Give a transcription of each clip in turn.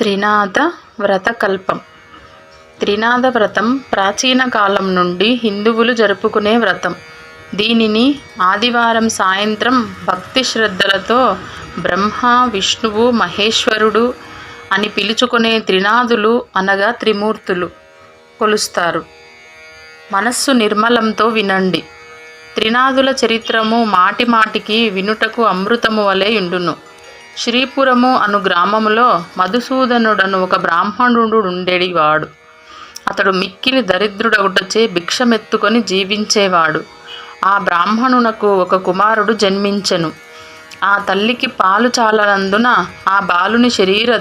త్రినాథ వ్రతకల్పం. త్రినాథ వ్రతం ప్రాచీన కాలం నుండి హిందువులు జరుపుకునే వ్రతం. దీనిని ఆదివారం సాయంత్రం భక్తి శ్రద్ధలతో బ్రహ్మ విష్ణువు మహేశ్వరుడు అని పిలుచుకునే త్రినాథులు అనగా త్రిమూర్తులు కొలుస్తారు. మనస్సు నిర్మలంతో వినండి. త్రినాథుల చరిత్రము మాటి మాటికి వినుటకు అమృతము వలె ఉండును. శ్రీపురము అను గ్రామములో మధుసూదనుడను ఒక బ్రాహ్మణుడు ఉండేవాడు అతడు మిక్కిలి దరిద్రుడగుటచే భిక్షమెత్తుకొని జీవించేవాడు. ఆ బ్రాహ్మణునకు ఒక కుమారుడు జన్మించెను. ఆ తల్లికి పాలు చాలనందున ఆ బాలుని శరీర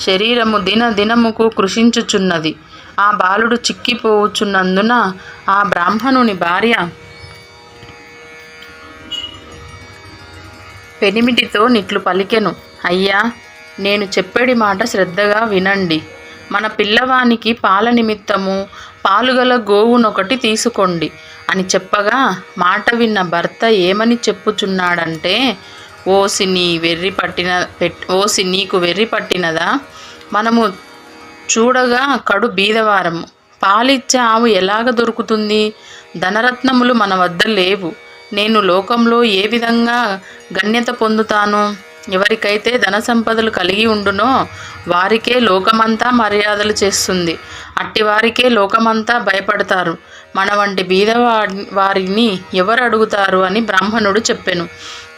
శరీరము దిన దినముకు కృషించుచున్నది. ఆ బాలుడు చిక్కిపోవుచున్నందున ఆ బ్రాహ్మణుని భార్య పెనిమిటితో నిట్లు పలికెను. అయ్యా నేను చెప్పేడి మాట శ్రద్ధగా వినండి. మన పిల్లవానికి పాల నిమిత్తము పాలుగల గోవునొకటి తీసుకోండి. అని చెప్పగా మాట విన్న భర్త ఏమని చెప్పుచున్నాడంటే ఓసి నీ వెర్రి పట్టిన ఓసి నీకు వెర్రి పట్టినదా? మనము చూడగా కడు బీదవారము. పాలిచ్చే ఆవు ఎలాగ దొరుకుతుంది? ధనరత్నములు మన వద్ద లేవు. నేను లోకంలో ఏ విధంగా గణ్యత పొందుతాను? ఎవరికైతే ధన సంపదలు కలిగి ఉండునో వారికే లోకమంతా మర్యాదలు చేస్తుంది. అట్టి వారికే లోకమంతా భయపడతారు. మన వంటి బీదవా వారిని ఎవరు అడుగుతారు అని బ్రాహ్మణుడు చెప్పెను.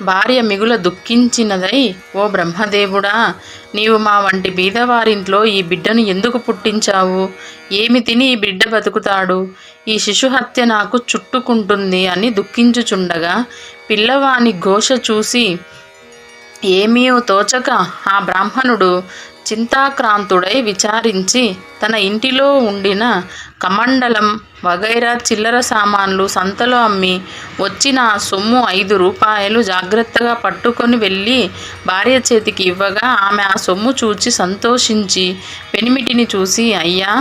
భార్య మిగుల దుఃఖించినదై ఓ బ్రహ్మదేవుడా నీవు మా వంటి బీదవారింట్లో ఈ బిడ్డను ఎందుకు పుట్టించావు? ఏమి తిని ఈ బిడ్డ బతుకుతాడు? ఈ శిశుహత్య నాకు చుట్టుకుంటుంది అని దుఃఖించుచుండగా పిల్లవాని ఘోష చూసి ఏమీయో తోచక ఆ బ్రాహ్మణుడు చింతాక్రాంతుడై విచారించి తన ఇంటిలో ఉండిన కమండలం వగైరా చిల్లర సామాన్లు సంతలో అమ్మి వచ్చిన ఆ సొమ్ము ఐదు రూపాయలు జాగ్రత్తగా పట్టుకొని వెళ్ళి భార్య చేతికి ఇవ్వగా ఆమె ఆ సొమ్ము చూచి సంతోషించి పెనిమిటిని చూసి అయ్యా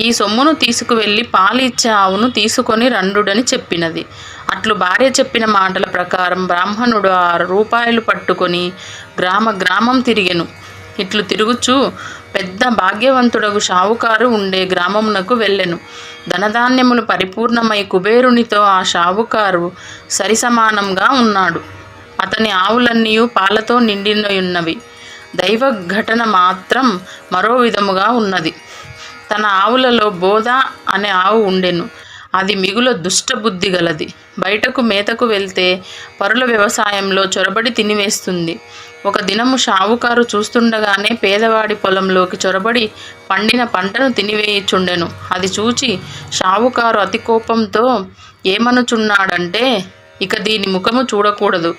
ఈ సొమ్మును తీసుకువెళ్ళి పాలిచ్చే ఆవును తీసుకొని రండుడని చెప్పినది అట్లు భార్య చెప్పిన మాటల ప్రకారం బ్రాహ్మణుడు ఆరు రూపాయలు పట్టుకొని గ్రామ గ్రామం తిరిగెను. ఇట్లు తిరుగుచూ పెద్ద భాగ్యవంతుడగు షావుకారు ఉండే గ్రామమునకు వెళ్ళెను. ధనధాన్యములు పరిపూర్ణమై కుబేరునితో ఆ షావుకారు సరిసమానంగా ఉన్నాడు. అతని ఆవులన్నీ పాలతో నిండినయున్నవి. దైవ ఘటన మాత్రం మరో విధముగా ఉన్నది. తన ఆవులలో బోధ అనే ఆవు ఉండెను. అది మిగుల దుష్టబుద్ధి గలది. బయటకు మేతకు వెళ్తే పరుల వ్యవసాయంలో చొరబడి తినివేస్తుంది. ఒక దినము షావుకారు చూస్తుండగానే పేదవాడి పొలంలోకి చొరబడి పండిన పంటను తినివేయుచుండెను. అది చూచి షావుకారు అతి కోపంతో ఏమనుచున్నాడంటే ఇక దీని ముఖము చూడకూడదు.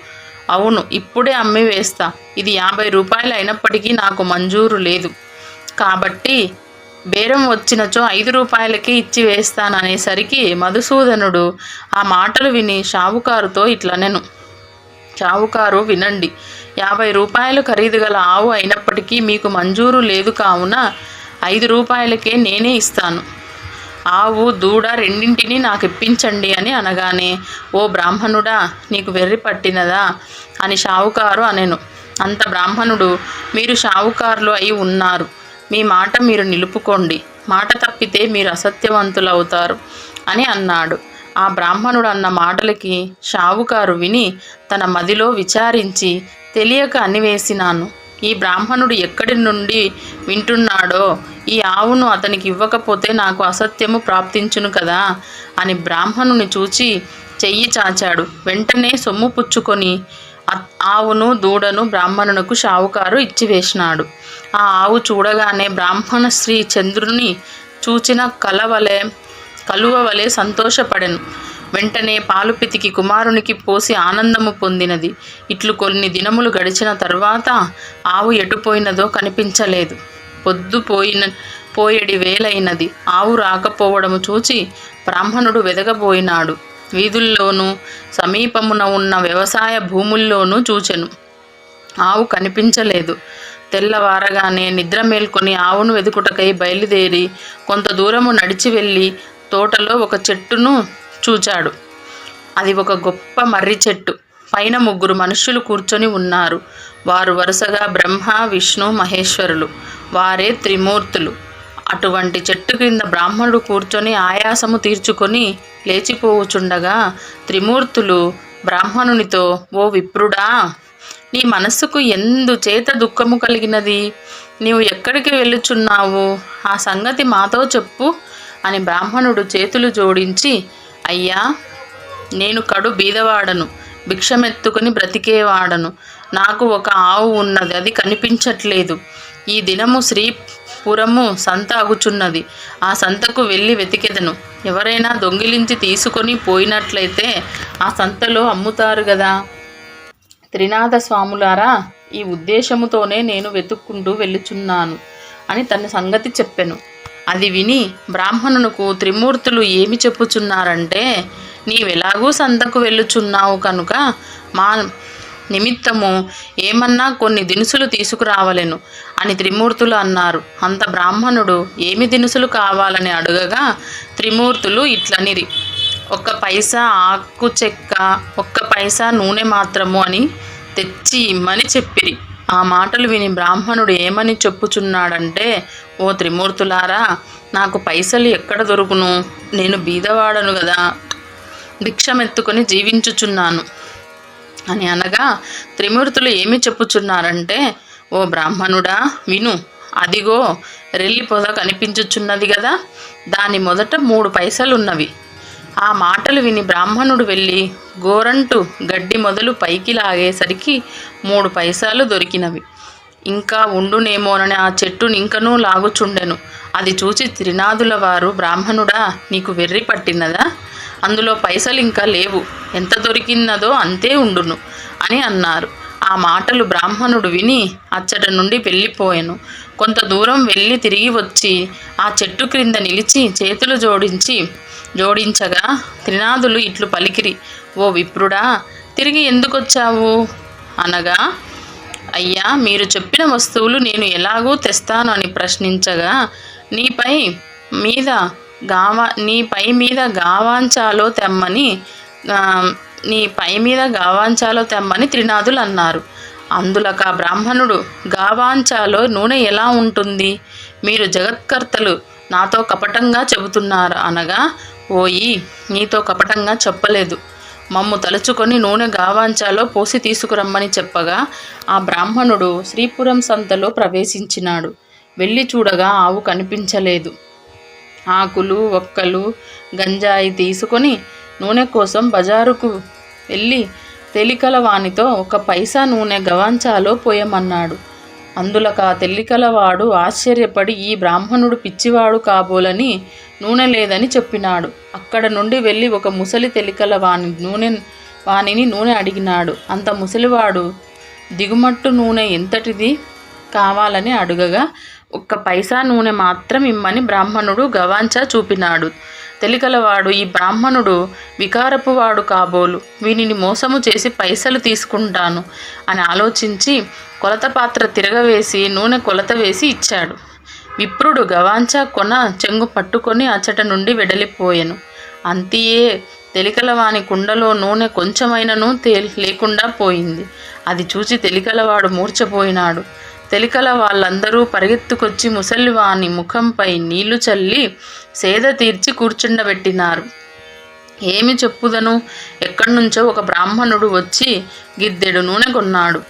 అవును ఇప్పుడే అమ్మి వేస్తా. ఇది యాభై రూపాయలు అయినప్పటికీ నాకు మంజూరు లేదు. కాబట్టి బేరం వచ్చినచో ఐదు రూపాయలకి ఇచ్చి వేస్తాననేసరికి మధుసూదనుడు ఆ మాటలు విని షావుకారుతో ఇట్లనెను. షావుకారు వినండి యాభై రూపాయలు ఖరీదు గల ఆవు అయినప్పటికీ మీకు మంజూరు లేదు కావున ఐదు రూపాయలకే నేనే ఇస్తాను. ఆవు దూడ రెండింటినీ నాకు ఇప్పించండి అని అనగానే ఓ బ్రాహ్మణుడా నీకు వెర్రి పట్టినదా? అని షావుకారు అనెను. అంత బ్రాహ్మణుడు మీరు షావుకారులు అయి ఉన్నారు. మీ మాట మీరు నిలుపుకోండి. మాట తప్పితే మీరు అసత్యవంతులవుతారు అని అన్నాడు. ఆ బ్రాహ్మణుడు అన్న మాటలకి షావుకారు విని తన మదిలో విచారించి తెలియక అన్నివేసినాను ఈ బ్రాహ్మణుడు ఎక్కడి నుండి వింటున్నాడో ఈ ఆవును అతనికి ఇవ్వకపోతే నాకు అసత్యము ప్రాప్తించును కదా? అని బ్రాహ్మణుని చూచి చెయ్యి చాచాడు. వెంటనే సొమ్ము పుచ్చుకొని ఆవును దూడను బ్రాహ్మణునకు షావుకారు ఇచ్చివేసినాడు. ఆ ఆవు చూడగానే బ్రాహ్మణ శ్రీ చంద్రుని చూచిన కలవలే కలువవలే సంతోషపడెను. వెంటనే పాలు పితికి కుమారునికి పోసి ఆనందము పొందినది. ఇట్లు కొన్ని దినములు గడిచిన తర్వాత ఆవు ఎటుపోయినదో కనిపించలేదు. పొద్దు పోయిన పోయేడి వేలైనది. ఆవు రాకపోవడము చూచి బ్రాహ్మణుడు వెదగబోయినాడు. వీధుల్లోనూ సమీపమున ఉన్న వ్యవసాయ భూముల్లోనూ చూచెను. ఆవు కనిపించలేదు. తెల్లవారగానే నిద్ర మేల్కొని ఆవును వెదుకుటకై బయలుదేరి కొంత దూరము నడిచి వెళ్ళి తోటలో ఒక చెట్టును చూచాడు. అది ఒక గొప్ప మర్రి చెట్టు. పైన ముగ్గురు మనుష్యులు కూర్చొని ఉన్నారు. వారు వరుసగా బ్రహ్మ విష్ణు మహేశ్వరులు. వారే త్రిమూర్తులు. అటువంటి చెట్టు క్రింద బ్రాహ్మణుడు కూర్చొని ఆయాసము తీర్చుకొని లేచిపోవుచుండగా త్రిమూర్తులు బ్రాహ్మణునితో ఓ విప్రుడా నీ మనస్సుకు ఎందు చేత దుఃఖము కలిగినది? నీవు ఎక్కడికి వెళ్ళుచున్నావు? ఆ సంగతి మాతో చెప్పు అని బ్రాహ్మణుడు చేతులు జోడించి అయ్యా నేను కడు బీదవాడను భిక్షమెత్తుకుని బ్రతికేవాడను. నాకు ఒక ఆవు ఉన్నది అది కనిపించట్లేదు. ఈ దినము శ్రీపురము సంత అగుచున్నది ఆ సంతకు వెళ్ళి వెతికెదను. ఎవరైనా దొంగిలించి తీసుకొని పోయినట్లయితే ఆ సంతలో అమ్ముతారు కదా త్రినాథ స్వాములారా ఈ ఉద్దేశముతోనే నేను వెతుక్కుంటూ వెళ్ళుచున్నాను అని తన సంగతి చెప్పెను. అది విని బ్రాహ్మణునకు త్రిమూర్తులు ఏమి చెప్పుచున్నారంటే నీవెలాగూ సంతకు వెళ్ళుచున్నావు కనుక మా నిమిత్తము ఏమన్నా కొన్ని దినుసులు తీసుకురావలెను అని త్రిమూర్తులు అన్నారు. అంత బ్రాహ్మణుడు ఏమి దినుసులు కావాలని అడగగా త్రిమూర్తులు ఇట్లనిరి. ఒక్క పైసా ఆకు చెక్క ఒక్క పైసా నూనె మాత్రము అని తెచ్చి ఇమ్మని చెప్పిరి. ఆ మాటలు విని బ్రాహ్మణుడు ఏమని చెప్పుచున్నాడంటే ఓ త్రిమూర్తులారా నాకు పైసలు ఎక్కడ దొరుకును? నేను బీదవాడను కదా భిక్షమెత్తుకొని జీవించుచున్నాను. అని అనగా త్రిమూర్తులు ఏమి చెప్పుచున్నారంటే ఓ బ్రాహ్మణుడా విను అదిగో రెల్లి పొద కనిపించుచున్నది కదా దాని మొదట మూడు పైసలున్నవి. ఆ మాటలు విని బ్రాహ్మణుడు వెళ్ళి గోరంటు గడ్డి మొదలు పైకి లాగేసరికి మూడు పైసలు దొరికినవి. ఇంకా ఉండునేమోనని ఆ చెట్టుని ఇంకనూ లాగుచుండెను. అది చూచి త్రినాదుల వారు బ్రాహ్మణుడా నీకు వెర్రి పట్టినదా? అందులో పైసలు ఇంకా లేవు. ఎంత దొరికినదో అంతే ఉండును అని అన్నారు. ఆ మాటలు బ్రాహ్మణుడు విని అచ్చట నుండి వెళ్ళిపోయాను. కొంత దూరం వెళ్ళి తిరిగి వచ్చి ఆ చెట్టు క్రింద నిలిచి చేతులు జోడించి జోడించగా త్రినాదులు ఇట్లు పలికిరి ఓ విప్రుడా తిరిగి ఎందుకొచ్చావు అనగా అయ్యా మీరు చెప్పిన వస్తువులు నేను ఎలాగూ తెస్తాను అని ప్రశ్నించగా నీపై మీద గావా నీ పై మీద గావాంచాలో తెమ్మని నీ పై మీద గావాంచాలో తెమ్మని త్రినాథులు అన్నారు. అందులక బ్రాహ్మణుడు గావాంచాలో నూనె ఎలా ఉంటుంది? మీరు జగత్కర్తలు నాతో కపటంగా చెబుతున్నారు అనగా ఓయి నీతో కపటంగా చెప్పలేదు. మమ్ము తలుచుకొని నూనె గావాంచాలో పోసి తీసుకురమ్మని చెప్పగా ఆ బ్రాహ్మణుడు శ్రీపురం సంతలో ప్రవేశించినాడు. వెళ్ళి చూడగా ఆవు కనిపించలేదు. ఆకులు ఒక్కలు గంజాయి తీసుకొని నూనె కోసం బజారుకు వెళ్ళి తెలికల వానితో ఒక పైసా నూనె గవాంచాలో పోయమన్నాడు. అందులక ఆ తెల్లికలవాడు ఆశ్చర్యపడి ఈ బ్రాహ్మణుడు పిచ్చివాడు కాబోలని నూనె లేదని చెప్పినాడు. అక్కడ నుండి వెళ్ళి ఒక ముసలి తెలికల వాని నూనె వానిని నూనె అడిగినాడు. అంత ముసలివాడు దిగుమట్టు నూనె ఎంతటిది కావాలని అడుగగా ఒక్క పైసా నూనె మాత్రం ఇమ్మని బ్రాహ్మణుడు గవాంచా చూపినాడు. తెలికలవాడు ఈ బ్రాహ్మణుడు వికారపు వాడు కాబోలు వీనిని మోసము చేసి పైసలు తీసుకుంటాను అని ఆలోచించి కొలత పాత్ర తిరగవేసి నూనె కొలత వేసి ఇచ్చాడు. విప్రుడు గవాంచా కొన చెంగు పట్టుకొని అచ్చట నుండి వెడలిపోయెను. అంతియే తెలికలవాని కుండలో నూనె కొంచెమైనను తే లేకుండా పోయింది. అది చూసి తెలికలవాడు మూర్చపోయినాడు తెలికల వాళ్ళందరూ పరిగెత్తుకొచ్చి ముసలివాని ముఖంపై నీళ్ళు చల్లి సేద తీర్చి కూర్చుండబెట్టినారు. ఏమి చెప్పుదను? ఎక్కడి నుంచో ఒక బ్రాహ్మణుడు వచ్చి గిద్దెడు నూనె కొన్నాడు.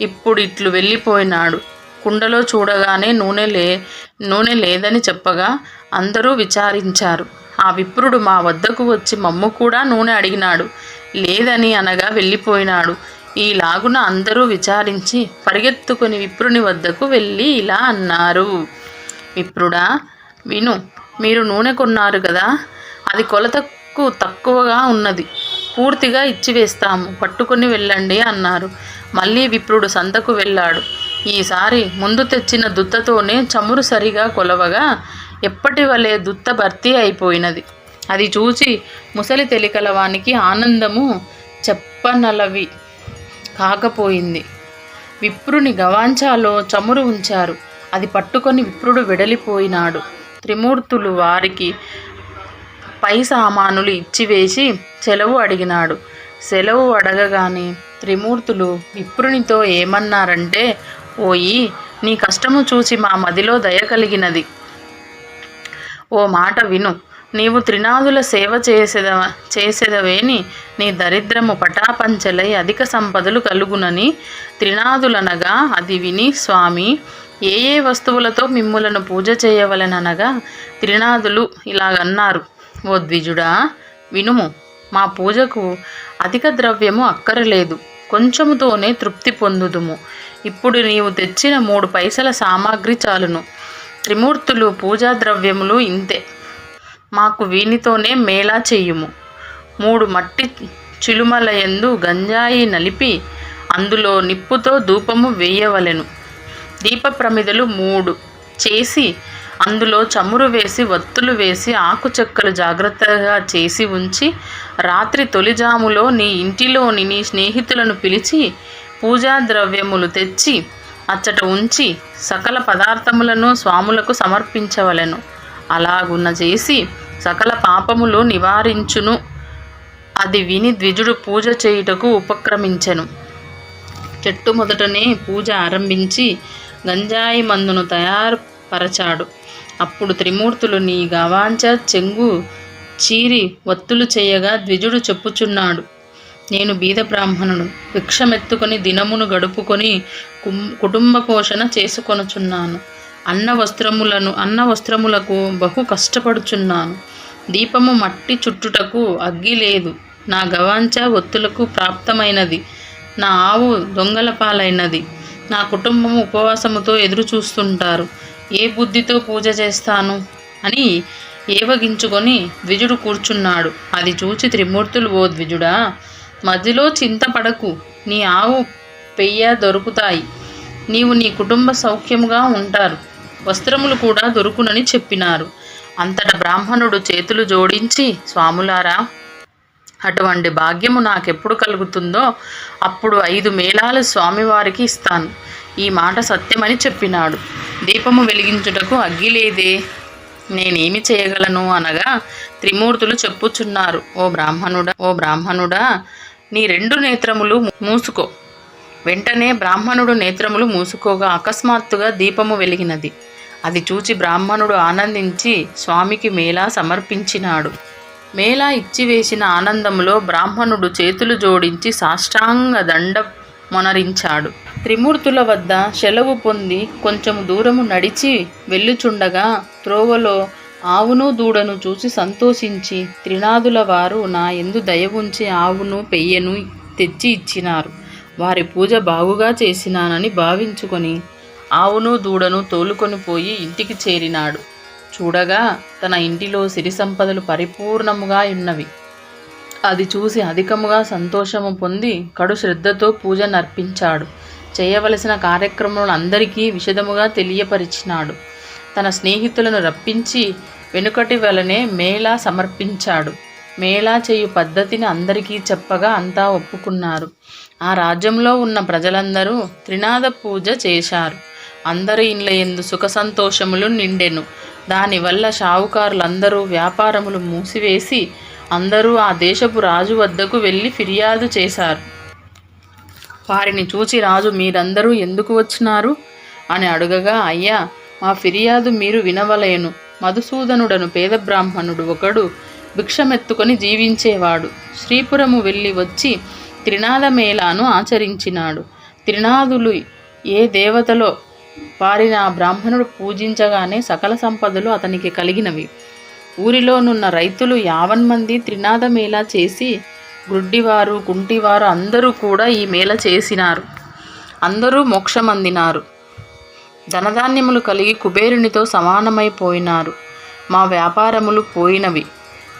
ఇప్పుడు ఇట్లు వెళ్ళిపోయినాడు. కుండలో చూడగానే నూనె లే నూనె లేదని చెప్పగా అందరూ విచారించారు. ఆ విప్రుడు మా వద్దకు వచ్చి మమ్ము కూడా నూనె అడిగినాడు. లేదని అనగా వెళ్ళిపోయినాడు. ఈలాగున అందరూ విచారించి పరిగెత్తుకుని విప్రుని వద్దకు వెళ్ళి ఇలా అన్నారు. విప్రుడా విను మీరు నూనె కొన్నారు కదా అది కొలతకు తక్కువగా ఉన్నది. పూర్తిగా ఇచ్చివేస్తాము. పట్టుకొని వెళ్ళండి అన్నారు. మళ్ళీ విప్రుడు సంతకు వెళ్ళాడు. ఈసారి ముందు తెచ్చిన దుత్తతోనే చమురు సరిగా కొలవగా ఎప్పటి వలె దుత్త భర్తీ అయిపోయినది? అది చూచి ముసలి తెలికలవానికి ఆనందము చెప్పనలవి కాకపోయింది. విప్రుని గవాంచాలో చమురు ఉంచారు. అది పట్టుకొని విప్రుడు వెడలిపోయినాడు. త్రిమూర్తులు వారికి పై సామానులు ఇచ్చివేసి సెలవు అడిగినాడు. సెలవు అడగగానే త్రిమూర్తులు విప్రునితో ఏమన్నారంటే ఓయి నీ కష్టము చూచి మా మదిలో దయ కలిగినది. ఓ మాట విను నీవు త్రినాదుల సేవ చేసేద చేసేదవేని నీ దరిద్రము పటాపంచలై అధిక సంపదలు కలుగునని త్రినాదులనగా అది విని స్వామి ఏ ఏ వస్తువులతో మిమ్ములను పూజ చేయవలననగా త్రినాదులు ఇలాగన్నారు. ఓ ద్విజుడా వినుము మా పూజకు అధిక ద్రవ్యము అక్కరలేదు కొంచెముతోనే తృప్తి పొందుదుము. ఇప్పుడు నీవు తెచ్చిన మూడు పైసల సామాగ్రి చాలును. త్రిమూర్తులు పూజా ద్రవ్యములు ఇంతే. మాకు వీనితోనే మేళా చెయ్యుము మూడు మట్టి చిలుమలయందు గంజాయి నలిపి అందులో నిప్పుతో ధూపము వేయవలెను. దీప ప్రమిదలు మూడు. చేసి అందులో చమురు వేసి వత్తులు వేసి ఆకు చెక్కలు జాగ్రత్తగా చేసి ఉంచి రాత్రి తొలిజాములో నీ ఇంటిలోని నీ స్నేహితులను పిలిచి పూజా ద్రవ్యములు తెచ్చి అచ్చట ఉంచి సకల పదార్థములను స్వాములకు సమర్పించవలెను. అలాగున్న చేసి సకల పాపములు నివారించును. అది విని ద్విజుడు పూజ చేయుటకు ఉపక్రమించెను. చెట్టు మొదటనే పూజ ఆరంభించి గంజాయి మందును తయారుపరచాడు. అప్పుడు త్రిమూర్తులు నీ గవాంచ చెంగు చీరి ఒత్తులు చేయగా ద్విజుడు చెప్పుచున్నాడు. నేను బీద బ్రాహ్మణుడు భిక్షమెత్తుకొని దినమును గడుపుకొని కుం- కుటుంబ పోషణ చేసుకొనుచున్నాను. అన్న వస్త్రములను అన్న వస్త్రములకు బహు కష్టపడుచున్నాను. దీపము మట్టి చుట్టుటకు అగ్గి లేదు. నా గవాంచ ఒత్తులకు ప్రాప్తమైనది. నా ఆవు దొంగల పాలైనది. నా కుటుంబం ఉపవాసముతో ఎదురు చూస్తుంటారు ఏ బుద్ధితో పూజ చేస్తాను? అని ఏవగించుకొని ద్విజుడు కూర్చున్నాడు. అది చూచి త్రిమూర్తులు ఓ ద్విజుడా! మదిలో చింతపడకు నీ ఆవు పెయ్య దొరుకుతాయి. నీవు నీ కుటుంబ సౌఖ్యముగా ఉంటారు. వస్త్రములు కూడా దొరుకునని చెప్పినారు. అంతట బ్రాహ్మణుడు చేతులు జోడించి స్వాములారా అటువంటి భాగ్యము నాకెప్పుడు కలుగుతుందో అప్పుడు ఐదు మేళాలు స్వామివారికి ఇస్తాను. ఈ మాట సత్యమని చెప్పినాడు. దీపము వెలిగించుటకు అగ్గి లేదే. నేనేమి చేయగలను? అనగా త్రిమూర్తులు చెప్పుచున్నారు. ఓ బ్రాహ్మణుడా ఓ బ్రాహ్మణుడా నీ రెండు నేత్రములు మూసుకో. వెంటనే బ్రాహ్మణుడు నేత్రములు మూసుకోగా అకస్మాత్తుగా దీపము వెలిగినది. అది చూచి బ్రాహ్మణుడు ఆనందించి స్వామికి మేళా సమర్పించినాడు. మేళా ఇచ్చివేసిన ఆనందంలో బ్రాహ్మణుడు చేతులు జోడించి సాష్టాంగ దండ మొనరించాడు త్రిమూర్తుల వద్ద సెలవు పొంది కొంచెం దూరము నడిచి వెళ్ళుచుండగా త్రోవలో ఆవును దూడను చూసి సంతోషించి త్రినాదుల వారు నా ఎందు దయ ఉంచి ఆవును పెయ్యను తెచ్చి ఇచ్చినారు. వారి పూజ బాగుగా చేసినానని భావించుకొని ఆవును దూడను తోలుకొని పోయి ఇంటికి చేరినాడు. చూడగా తన ఇంటిలో సిరి సంపదలు పరిపూర్ణముగా ఉన్నవి. అది చూసి అధికముగా సంతోషము పొంది కడు శ్రద్ధతో పూజ నర్పించాడు. చేయవలసిన కార్యక్రమాలను అందరికీ విషదముగా తెలియపరిచినాడు. తన స్నేహితులను రప్పించి వెనుకటి వలనే మేళా సమర్పించాడు. మేళా చేయు పద్ధతిని అందరికీ చెప్పగా అంతా ఒప్పుకున్నారు. ఆ రాజ్యంలో ఉన్న ప్రజలందరూ త్రినాద పూజ చేశారు. అందరి ఇండ్ల ఎందు సుఖ సంతోషములు నిండెను. దానివల్ల షావుకారులందరూ వ్యాపారములు మూసివేసి అందరూ ఆ దేశపు రాజు వద్దకు వెళ్ళి ఫిర్యాదు చేశారు. వారిని చూచి రాజు మీరందరూ ఎందుకు వచ్చినారు? అని అడుగగా అయ్యా మా ఫిర్యాదు మీరు వినవలేను. మధుసూదనుడను పేద బ్రాహ్మణుడు ఒకడు భిక్షమెత్తుకొని జీవించేవాడు. శ్రీపురము వెళ్ళి వచ్చి త్రినాద మేళాను ఆచరించినాడు. త్రినాదులు ఏ దేవతలో వారిని ఆ బ్రాహ్మణుడు పూజించగానే సకల సంపదలు అతనికి కలిగినవి. ఊరిలోనున్న రైతులు యావన్ మంది త్రినాద మేళ చేసి గుడ్డివారు కుంటివారు అందరూ కూడా ఈ మేళ చేసినారు. అందరూ మోక్షమందినారు. ధనధాన్యములు కలిగి కుబేరునితో సమానమైపోయినారు. మా వ్యాపారములు పోయినవి.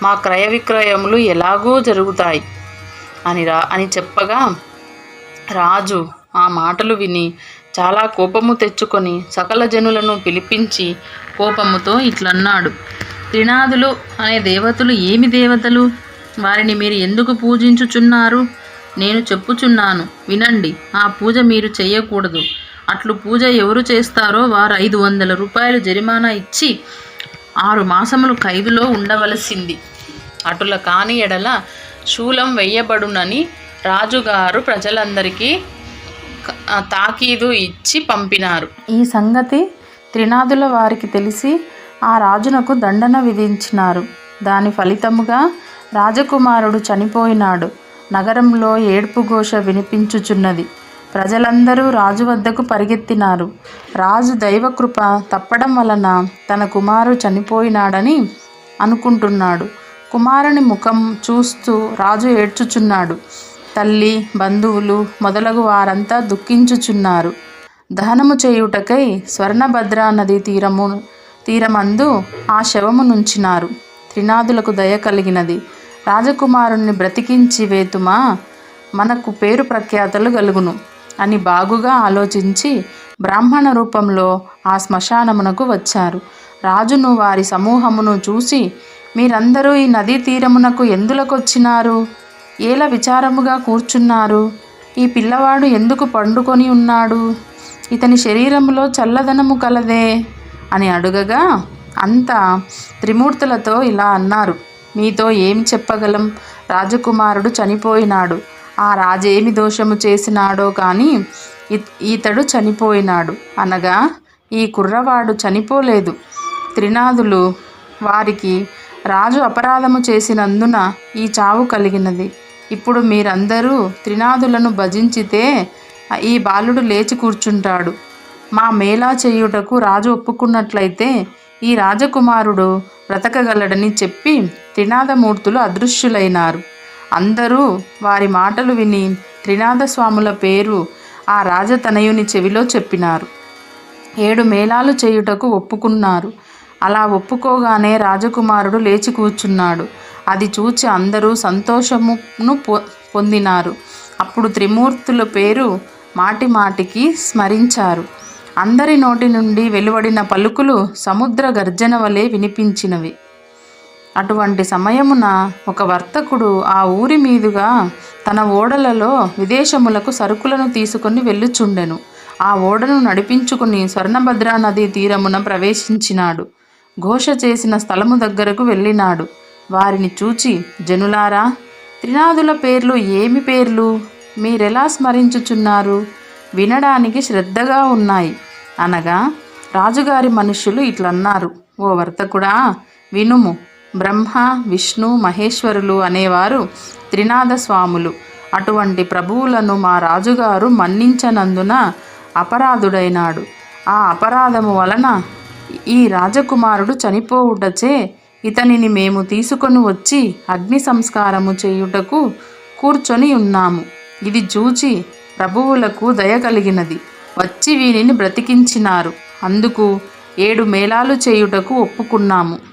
మా క్రయ విక్రయములు ఎలాగో జరుగుతాయి? అని రా అని చెప్పగా రాజు ఆ మాటలు విని చాలా కోపము తెచ్చుకొని సకల జనులను పిలిపించి కోపముతో ఇట్లన్నాడు. త్రినాదులు అనే దేవతలు ఏమి దేవతలు? వారిని మీరు ఎందుకు పూజించుచున్నారు? నేను చెప్పుచున్నాను. వినండి ఆ పూజ మీరు చేయకూడదు. అట్లు పూజ ఎవరు చేస్తారో వారు ఐదు వందల రూపాయలు జరిమానా ఇచ్చి ఆరు మాసములు ఖైదులో ఉండవలసింది. అటుల కాని ఎడల శూలం వెయ్యబడునని రాజుగారు ప్రజలందరికీ తాకీదు ఇచ్చి పంపినారు. ఈ సంగతి త్రినాదుల వారికి తెలిసి ఆ రాజునకు దండన విధించినారు. దాని ఫలితముగా రాజకుమారుడు చనిపోయినాడు. నగరంలో ఏడ్పు ఘోష వినిపించుచున్నది. ప్రజలందరూ రాజు వద్దకు పరిగెత్తినారు. రాజు దైవకృప తప్పడం వలన తన కుమారుడు చనిపోయినాడని అనుకుంటున్నాడు. కుమారుని ముఖం చూస్తూ రాజు ఏడ్చుచున్నాడు. తల్లి బంధువులు మొదలగు వారంతా దుఃఖించుచున్నారు. దహనము చేయుటకై స్వర్ణభద్రా నది తీరము తీరమందు ఆ శవము నుంచినారు. త్రినాదులకు దయ కలిగినది. రాజకుమారుణ్ణి బ్రతికించి వేతుమా? మనకు పేరు ప్రఖ్యాతలు కలుగును అని బాగుగా ఆలోచించి బ్రాహ్మణ రూపంలో ఆ శ్మశానమునకు వచ్చారు. రాజును వారి సమూహమును చూసి మీరందరూ ఈ నదీ తీరమునకు ఎందులకొచ్చినారు? ఏల విచారముగా కూర్చున్నారు? ఈ పిల్లవాడు ఎందుకు పండుకొని ఉన్నాడు? ఇతని శరీరములో చల్లదనము కలదే అని అడుగగా అంతా త్రిమూర్తులతో ఇలా అన్నారు. మీతో ఏం చెప్పగలం? రాజకుమారుడు చనిపోయినాడు. ఆ రాజేమి దోషము చేసినాడో కానీ ఇత్- ఈతడు చనిపోయినాడు. అనగా ఈ కుర్రవాడు చనిపోలేదు. త్రినాదులు వారికి రాజు అపరాధము చేసినందున ఈ చావు కలిగినది. ఇప్పుడు మీరందరూ త్రినాదులను భజించితే ఈ బాలుడు లేచి కూర్చుంటాడు. మా మేలా చేయుటకు రాజు ఒప్పుకున్నట్లయితే ఈ రాజకుమారుడు బ్రతకగలడని చెప్పి త్రినాదమూర్తులు అదృశ్యులైనారు. అందరూ వారి మాటలు విని త్రినాథస్వాముల పేరు ఆ రాజతనయుని చెవిలో చెప్పినారు. ఏడు మేళాలు చేయుటకు ఒప్పుకున్నారు. అలా ఒప్పుకోగానే రాజకుమారుడు లేచి కూర్చున్నాడు. అది చూచి అందరూ సంతోషమును పొ- పొందినారు. అప్పుడు త్రిమూర్తుల పేరు మాటి మాటికి స్మరించారు. అందరి నోటి నుండి వెలువడిన పలుకులు సముద్ర గర్జన వలె వినిపించినవి. అటువంటి సమయమున ఒక వర్తకుడు ఆ ఊరి మీదుగా తన ఓడలలో విదేశములకు సరుకులను తీసుకొని వెళ్ళుచుండెను. ఆ ఓడను నడిపించుకుని స్వర్ణభద్రా నదీ తీరమున ప్రవేశించినాడు. ఘోష చేసిన స్థలము దగ్గరకు వెళ్ళినాడు. వారిని చూచి జనులారా త్రినాదుల పేర్లు ఏమి పేర్లు? మీరెలా స్మరించుచున్నారు? వినడానికి శ్రద్ధగా ఉన్నాయి. అనగా రాజుగారి మనుషులు ఇట్లన్నారు. ఓ వర్తకుడా వినుము. బ్రహ్మ విష్ణు మహేశ్వరులు అనేవారు త్రినాద స్వాములు అటువంటి ప్రభువులను మా రాజుగారు మన్నించనందున అపరాధుడైనాడు. ఆ అపరాధము వలన ఈ రాజకుమారుడు చనిపోవుటచే ఇతనిని మేము తీసుకొని వచ్చి అగ్ని సంస్కారము చేయుటకు కూర్చొని ఉన్నాము. ఇది చూచి ప్రభువులకు దయ కలిగినది. వచ్చి వీనిని బ్రతికించినారు. అందుకు ఏడు మేళాలు చేయుటకు ఒప్పుకున్నాము.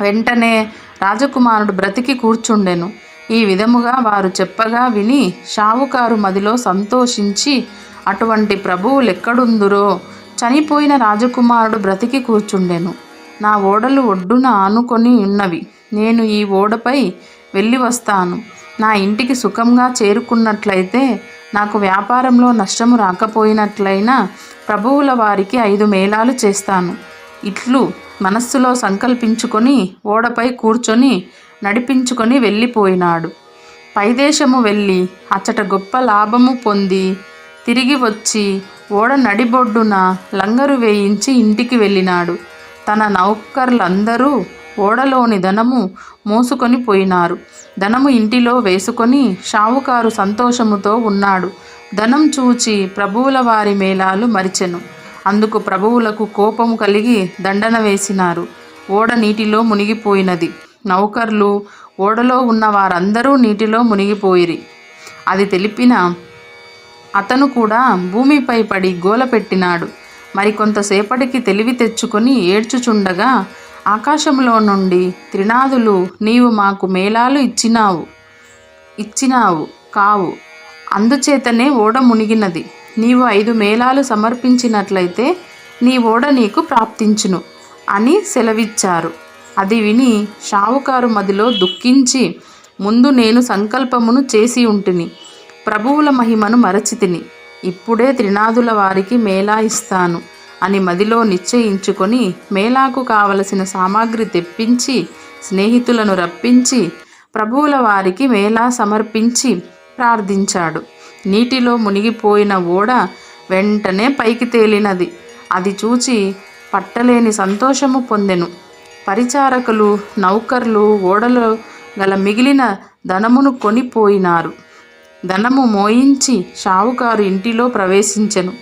వెంటనే రాజకుమారుడు బ్రతికి కూర్చుండెను. ఈ విధముగా వారు చెప్పగా విని షావుకారు మదిలో సంతోషించి అటువంటి ప్రభువులెక్కడుందురో చనిపోయిన రాజకుమారుడు బ్రతికి కూర్చుండెను. నా ఓడలు ఒడ్డున ఆనుకొని ఉన్నవి. నేను ఈ ఓడపై వెళ్ళి వస్తాను. నా ఇంటికి సుఖంగా చేరుకున్నట్లయితే నాకు వ్యాపారంలో నష్టము రాకపోయినట్లయినా ప్రభువుల వారికి ఐదు మేళాలు చేస్తాను. ఇట్లు మనస్సులో సంకల్పించుకొని ఓడపై కూర్చొని నడిపించుకొని వెళ్ళిపోయినాడు. పైదేశము వెళ్ళి అచ్చట గొప్ప లాభము పొంది తిరిగి వచ్చి ఓడ నడిబొడ్డున లంగరు వేయించి ఇంటికి వెళ్ళినాడు. తన నౌకర్లందరూ ఓడలోని ధనము మోసుకొని పోయినారు. ధనము ఇంటిలో వేసుకొని షావుకారు సంతోషముతో ఉన్నాడు. ధనం చూచి ప్రభువుల వారి మేళాలు మరిచెను. అందుకు ప్రభువులకు కోపము కలిగి దండన వేసినారు. ఓడ నీటిలో మునిగిపోయినది. నౌకర్లు ఓడలో ఉన్న వారందరూ నీటిలో మునిగిపోయిరి. అది తెలిపిన అతను కూడా భూమిపై పడి గోల పెట్టినాడు. మరి కొంతసేపటికి తెలివి తెచ్చుకొని ఏడ్చుచుండగా ఆకాశంలో నుండి త్రినాదులు నీవు మాకు మేళాలు ఇచ్చినావు ఇచ్చినావు కావు. అందుచేతనే ఓడ మునిగినది. నీవు ఐదు మేళాలు సమర్పించినట్లయితే నీ ఓడ నీకు ప్రాప్తించును అని సెలవిచ్చారు. అది విని షావుకారు మదిలో దుఃఖించి ముందు నేను సంకల్పమును చేసి ఉంటిని ప్రభువుల మహిమను మరచితిని ఇప్పుడే త్రినాదుల వారికి మేళా ఇస్తాను అని మదిలో నిశ్చయించుకొని మేళాకు కావలసిన సామాగ్రి తెప్పించి స్నేహితులను రప్పించి ప్రభువుల వారికి మేళా సమర్పించి ప్రార్థించాడు. నీటిలో మునిగిపోయిన ఓడ వెంటనే పైకి తేలినది. అది చూచి పట్టలేని సంతోషము పొందెను. పరిచారకులు నౌకర్లు ఓడలో గల మిగిలిన ధనమును కొనిపోయినారు. ధనము మోయించి షావుకారు ఇంటిలో ప్రవేశించెను.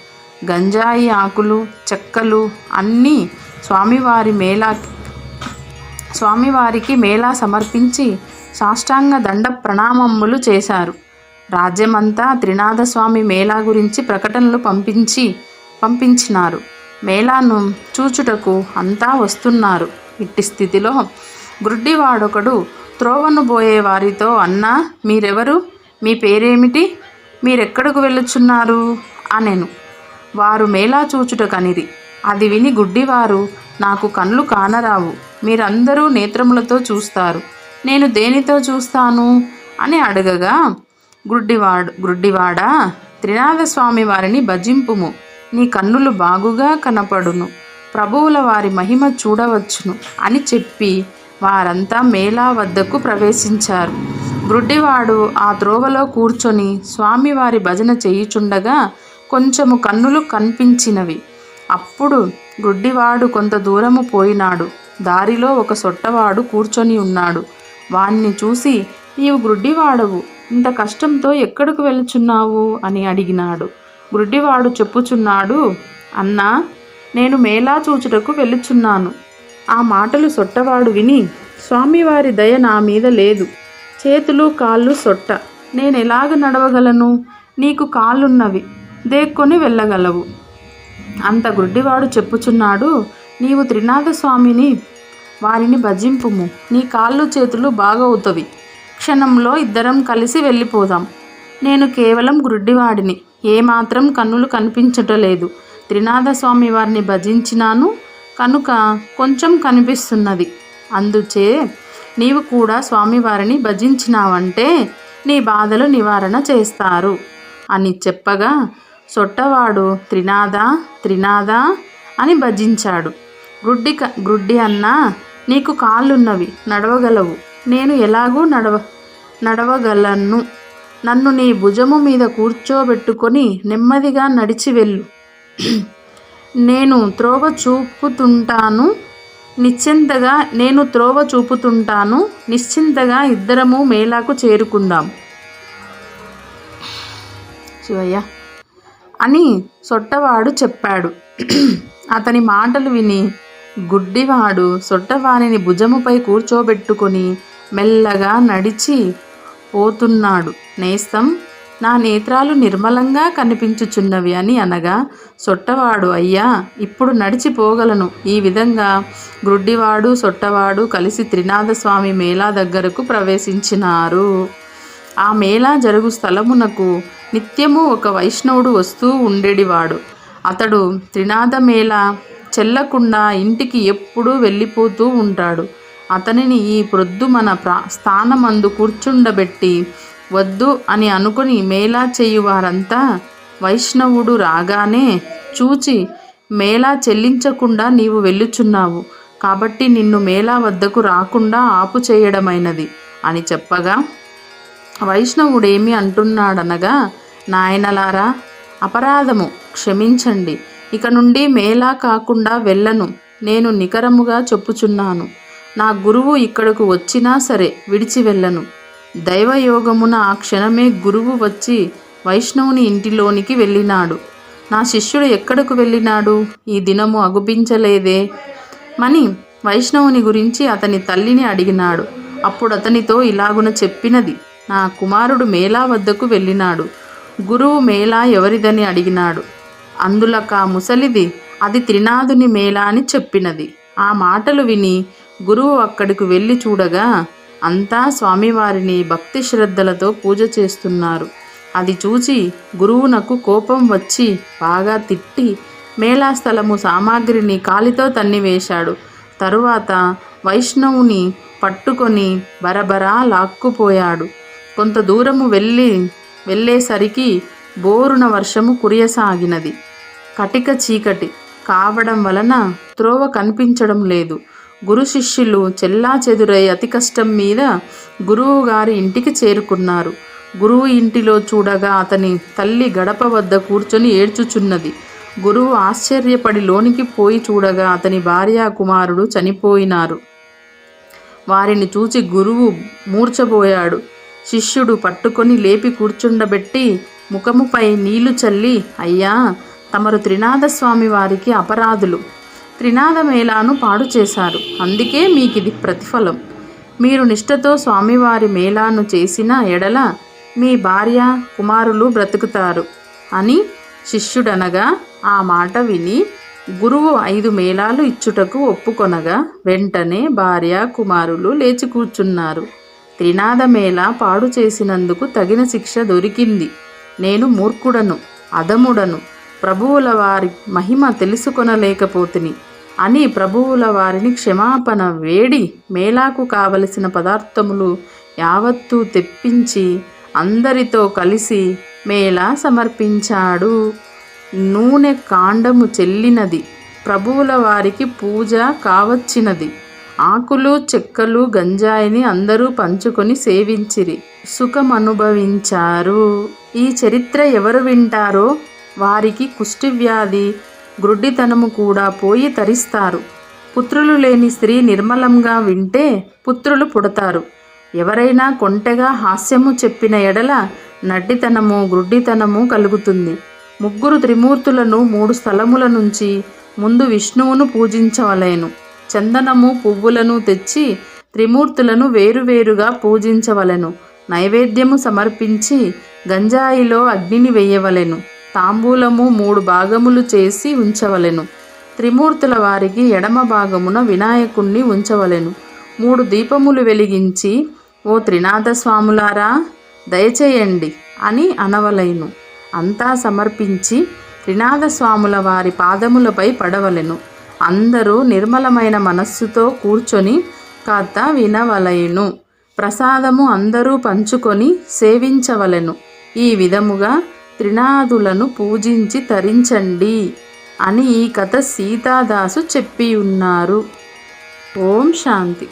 గంజాయి ఆకులు చెక్కలు అన్నీ స్వామివారి మేళా స్వామివారికి మేళా సమర్పించి సాష్టాంగ దండ ప్రణామములు చేశారు. రాజ్యమంతా త్రినాథస్వామి మేళా గురించి ప్రకటనలు పంపించి పంపించినారు. మేళాను చూచుటకు అంతా వస్తున్నారు. ఇట్టి స్థితిలో గుడ్డివాడొకడు త్రోవను పోయే వారితో అన్నా మీరెవరు? మీ పేరేమిటి? మీరెక్కడకు వెళ్ళుచున్నారు అనెను. వారు మేళా చూచుటకనిరి అది విని గుడ్డివారు నాకు కళ్ళు కానరావు. మీరందరూ నేత్రములతో చూస్తారు. నేను దేనితో చూస్తాను అని అడగగా గుడ్డివాడు గుడ్డివాడా? త్రినాథ స్వామి వారిని భజింపుము. నీ కన్నులు బాగుగా కనపడును. ప్రభువుల వారి మహిమ చూడవచ్చును అని చెప్పి వారంతా మేళా వద్దకు ప్రవేశించారు. గుడ్డివాడు ఆ త్రోవలో కూర్చొని స్వామివారి భజన చేయుచుండగా కొంచెము కన్నులు కనిపించినవి. అప్పుడు గుడ్డివాడు కొంత దూరము పోయినాడు. దారిలో ఒక సొట్టవాడు కూర్చొని ఉన్నాడు. వాణ్ణి చూసి నీవు గుడ్డివాడవు. ఇంత కష్టంతో ఎక్కడికి వెళుచున్నావు అని అడిగినాడు. గుడ్డివాడు చెప్పుచున్నాడు అన్నా నేను మేలా చూచుటకు వెళ్ళుచున్నాను. ఆ మాటలు సొట్టవాడు విని స్వామివారి దయ నా మీద లేదు. చేతులు కాళ్ళు సొట్ట. నేను ఎలాగ నడవగలను? నీకు కాళ్ళున్నవి. దేక్కొని వెళ్ళగలవు. అంత గుడ్డివాడు చెప్పుచున్నాడు నీవు త్రినాథస్వామిని వారిని భజింపుము. నీ కాళ్ళు చేతులు బాగవుతవి. క్షణంలో ఇద్దరం కలిసి వెళ్ళిపోదాం. నేను కేవలం గుడ్డివాడిని ఏమాత్రం కన్నులు కనిపించటలేదు. త్రినాథ స్వామి వారిని భజించినాను. కనుక కొంచెం కనిపిస్తున్నది. అందుచే నీవు కూడా స్వామివారిని భజించినావంటే నీ బాధలు నివారణ చేస్తారు. అని చెప్పగా సొట్టవాడు త్రినాథ త్రినాథ అని భజించాడు. గుడ్డి క గుడ్డి అన్నా నీకు కాళ్ళున్నవి నడవగలవు. నేను ఎలాగూ నడవ నడవగలను. నన్ను నీ భుజము మీద కూర్చోబెట్టుకొని నెమ్మదిగా నడిచి వెళ్ళు. నేను త్రోవ చూపుతుంటాను. నిశ్చింతగా నేను త్రోవ చూపుతుంటాను. నిశ్చింతగా ఇద్దరము మేళాకు చేరుకుందాం. శివయ్య అని సొట్టవాడు చెప్పాడు. అతని మాటలు విని గుడ్డివాడు సొట్టవానిని భుజముపై కూర్చోబెట్టుకొని మెల్లగా నడిచి పోతున్నాడు. నేస్తం నా నేత్రాలు నిర్మలంగా కనిపించుచున్నవి అని అనగా సొట్టవాడు అయ్యా ఇప్పుడు నడిచిపోగలను ఈ విధంగా గ్రుడ్డివాడు సొట్టవాడు కలిసి త్రినాథస్వామి మేళా దగ్గరకు ప్రవేశించినారు. ఆ మేళా జరుగు స్థలమునకు నిత్యము ఒక వైష్ణవుడు వస్తూ ఉండేడివాడు. అతడు త్రినాథ మేళ చెల్లకుండా ఇంటికి ఎప్పుడూ వెళ్ళిపోతూ ఉంటాడు. అతనిని ఈ ప్రొద్దు మన ప్రా స్థానమందు కూర్చుండబెట్టి వద్దు అని అనుకుని మేలా చేయువారంతా వైష్ణవుడు రాగానే చూచి మేళా చెల్లించకుండా నీవు వెళ్ళుచున్నావు. కాబట్టి నిన్ను మేళా వద్దకు రాకుండా ఆపు చేయడమైనది అని చెప్పగా వైష్ణవుడేమి అంటున్నాడనగా నాయనలారా అపరాధము క్షమించండి. ఇక నుండి మేళా కాకుండా వెళ్ళను. నేను నికరముగా చెప్పుచున్నాను. నా గురువు ఇక్కడకు వచ్చినా సరే విడిచి వెళ్ళను. దైవయోగమున ఆ క్షణమే గురువు వచ్చి వైష్ణవుని ఇంటిలోనికి వెళ్ళినాడు. నా శిష్యుడు ఎక్కడకు వెళ్ళినాడు? ఈ దినము అగుపించలేదే. మని వైష్ణవుని గురించి అతని తల్లిని అడిగినాడు. అప్పుడు అతనితో ఇలాగున చెప్పినది. నా కుమారుడు మేళా వద్దకు వెళ్ళినాడు. గురువు మేళా ఎవరిదని అడిగినాడు. అందులక ముసలిది అది త్రినాథుని మేళా అని చెప్పినది. ఆ మాటలు విని గురువు అక్కడికి వెళ్ళి చూడగా అంతా స్వామివారిని భక్తి శ్రద్ధలతో పూజ చేస్తున్నారు. అది చూచి గురువునకు కోపం వచ్చి బాగా తిట్టి మేళాస్థలము సామాగ్రిని కాలితో తన్నివేశాడు తరువాత వైష్ణవుని పట్టుకొని బరబరా లాక్కుపోయాడు. కొంత దూరము వెళ్ళి వెళ్ళేసరికి బోరున వర్షము కురియసాగినది. కటిక చీకటి. కావడం వలన త్రోవ కనిపించడం లేదు. గురు శిష్యులు చెల్లా చెదురై అతి కష్టం మీద గురువు గారి ఇంటికి చేరుకున్నారు. గురువు ఇంటిలో చూడగా అతని తల్లి గడప వద్ద కూర్చొని ఏడ్చుచున్నది. గురువు ఆశ్చర్యపడి లోనికి పోయి చూడగా అతని భార్య కుమారుడు చనిపోయినారు. వారిని చూచి గురువు మూర్చబోయాడు శిష్యుడు పట్టుకొని లేపి కూర్చుండబెట్టి ముఖముపై నీళ్ళు చల్లి అయ్యా తమరు త్రినాథస్వామి వారికి అపరాధులు. త్రినాదమేళాను పాడు చేశారు. అందుకే మీకు ఇది ప్రతిఫలం. మీరు నిష్ఠతో స్వామివారి మేళాను చేసిన ఎడల మీ భార్య కుమారులు బ్రతుకుతారు అని శిష్యుడనగా ఆ మాట విని గురువు ఐదు మేళాలు ఇచ్చుటకు ఒప్పుకొనగా వెంటనే భార్య కుమారులు లేచి కూర్చున్నారు. త్రినాద మేళ పాడు చేసినందుకు తగిన శిక్ష దొరికింది. నేను మూర్ఖుడను అధముడను ప్రభువుల వారి మహిమ తెలుసుకొనలేకపోతిని. అని ప్రభువుల వారిని క్షమాపణ వేడి మేళాకు కావలసిన పదార్థములు యావత్తూ తెప్పించి అందరితో కలిసి మేళా సమర్పించాడు. నూనె కాండము చెల్లినది. ప్రభువుల వారికి పూజ కావచ్చినది. ఆకులు చెక్కలు గంజాయిని అందరూ పంచుకొని సేవించిరి. సుఖం అనుభవించారు ఈ చరిత్ర ఎవరు వింటారో వారికి కుష్టి వ్యాధి గ్రుడ్డితనము కూడా పోయి తరిస్తారు. పుత్రులు లేని స్త్రీ నిర్మలంగా వింటే పుత్రులు పుడతారు. ఎవరైనా కొంటెగా హాస్యము చెప్పిన ఎడల నడ్డితనము గ్రుడ్డితనము కలుగుతుంది. ముగ్గురు త్రిమూర్తులను మూడు స్థలముల నుంచి ముందు విష్ణువును పూజించవలేను. చందనము పువ్వులను తెచ్చి త్రిమూర్తులను వేరువేరుగా పూజించవలెను. నైవేద్యము సమర్పించి గంజాయిలో అగ్నిని వేయవలెను. తాంబూలము మూడు భాగములు చేసి ఉంచవలెను. త్రిమూర్తుల వారికి ఎడమ భాగమున వినాయకుణ్ణి ఉంచవలెను. మూడు దీపములు వెలిగించి ఓ త్రినాథ స్వాములారా దయచేయండి అని అనవలెను. అంతా సమర్పించి త్రినాథ స్వాముల వారి పాదములపై పడవలెను. అందరూ నిర్మలమైన మనస్సుతో కూర్చొని కథ వినవలెను. ప్రసాదము అందరూ పంచుకొని సేవించవలెను. ఈ విధముగా త్రినాథులను పూజించి తరించండి అని ఈ కథ సీతాదాసు చెప్పి ఉన్నారు. ఓం శాంతి.